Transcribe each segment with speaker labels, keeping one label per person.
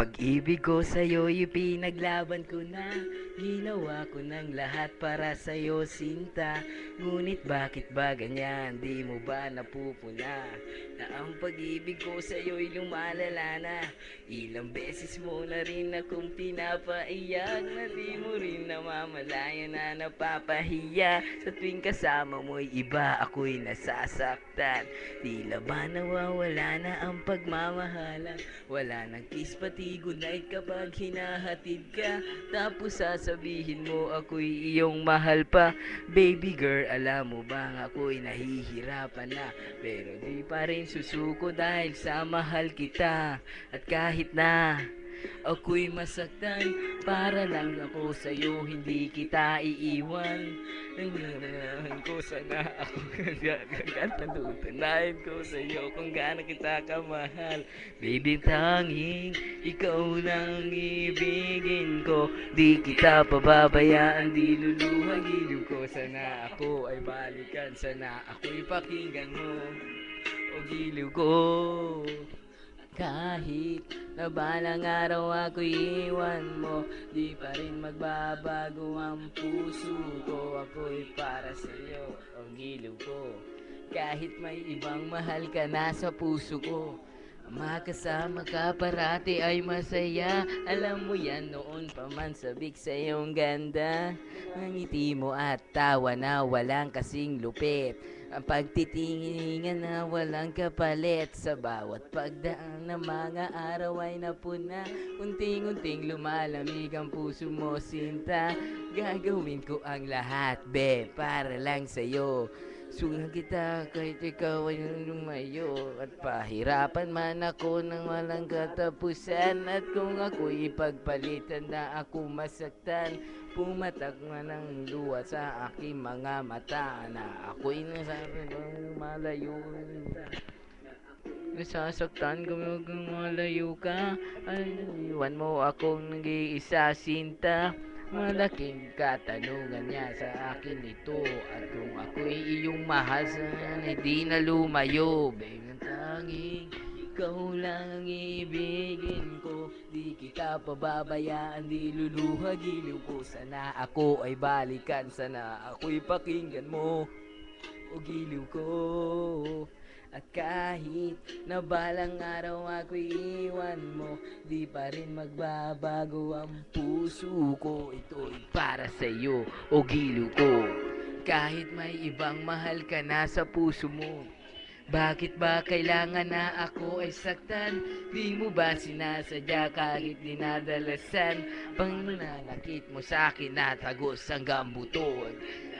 Speaker 1: Pag-ibig ko sa'yo'y pinaglaban ko na. Ginawa ko ng lahat para sa'yo sinta. Ngunit bakit ba ganyan, di mo ba napupuna Na ang pag-ibig ko sa'yo'y lumalala na? Ilang beses mo na rin akong pinapaiyak Na di mo rin namamalayan na napapahiya. Sa tuwing kasama mo'y iba ako'y nasasaktan. Tila ba nawawala na ang pagmamahalan? Wala nang kiss pati good night kapag hinahatid ka. Tapos sasabihin mo ako'y iyong mahal pa. Baby girl, alam mo bang ako'y nahihirapan na? Pero di pa rin susuko dahil sa mahal kita. At kahit na ako'y masaktan Para lang ako sa'yo, hindi kita iiwan. Nangyarahan ko sana ako. Kagad natutunayan ko sa'yo kung gaano kita kamahal. Baby tanging, ikaw lang ibigin ko. Di kita pababayaan, di luluhagin ko. Sana ako ay balikan, sana ako'y pakinggan mo. O giliw ko kahit na balang araw ako'y iwan mo Di pa rin magbabago ang puso ko. Ako'y para sa'yo, ang giliw ko. Kahit may ibang mahal ka na sa puso ko Makasama ka parati ay masaya. Alam mo yan noon pa man sabik sa iyong ganda. Ang ngiti mo at tawa na walang kasing lupit. Ang pagtitinginan na walang kapalit. Sa bawat pagdaan ng mga araw ay napuna. Unting-unting lumalamig ang puso mo sinta. Gagawin ko ang lahat be para lang sa'yo Sundan kita kahit ikaw ay lumayo At pahirapan man ako ng walang katapusan. At kung ako'y ipagpalitan na ako masaktan Pumatak man ang luha sa aking mga mata Na ako'y nasabi ng malayo Nasasaktan kung malayo ka Ay, iwan mo akong nag-iisa sinta Malaking katanungan niya sa akin ito. At kung ako'y iyong mahal sana hindi na lumayo? Baby, tanging ikaw lang ang ibigin ko. Di kita pababayaan, di luluha giliw ko. Sana ako ay balikan, sana ako'y pakinggan mo O giliw ko at kahit na balang araw ako'y iwan mo Di pa rin magbabago ang puso ko. Ito'y para sa'yo o giliw ko. Kahit may ibang mahal ka na sa puso mo bakit ba kailangan na ako ay saktan? Di mo ba sinasadya kahit dinadalasan? Pananakit mo sa akin na tagos hanggang buto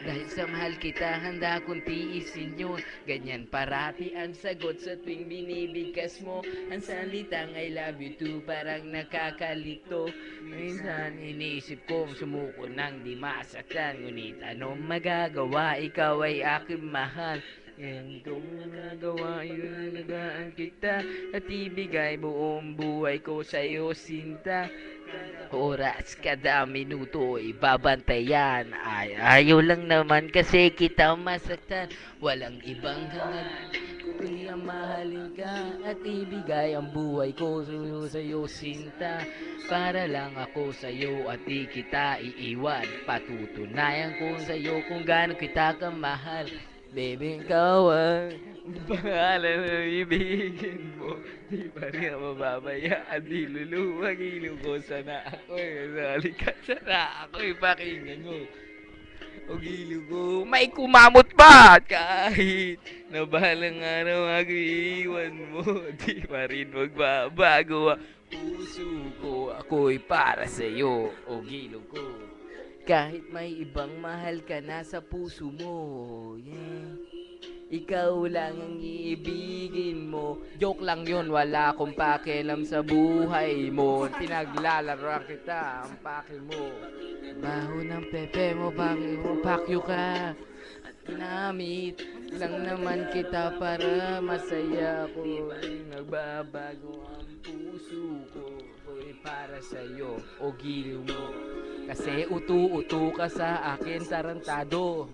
Speaker 1: Dahil sa mahal kita, handa kong tiisin yun. Ganyan parati ang sagot sa tuwing binibigkas mo. Ang salitang I love you too parang nakakalito Minsan iniisip ko sumuko nang di masaktan Ngunit anong magagawa, ikaw ay aking mahal yan kung nagawa yun nagaan kita. At ibigay buong buhay ko sa'yo sinta. Oras kada minuto ibabantayan. Ay, ayaw lang naman kasi kita masaktan. Walang ibang hangad Kundi ang mahalin ka. At ibigay ang buhay ko sa'yo sinta. Para lang ako sa'yo at di kita iiwan. Patutunayan ko sa'yo kung gaano kita kamahal Baby, ikaw ang pangalan ng ibigin mo Di pa rin ako mababayaan Di luluwag ilong ko Sana ako'y kasali ka Sana ako'y pakinggan mo O giliw ko May kumamot ba? Kahit na balang araw ako iiwan mo Di pa rin magbabago ang puso ko Ako'y para sa'yo O giliw ko kahit may ibang mahal ka na sa puso mo, yeah. Ikaw lang ang iibigin mo. Joke lang yun, wala akong pakialam sa buhay mo. Pinaglalaro kita, ang paki mo. Baho ng pepe mo, paki mo, pakyo ka. At ginamit lang naman kita para masaya ko Nagbabago ang puso ko. Ako'y para sa'yo o giliw mo kasi utu-utu ka sa akin tarantado.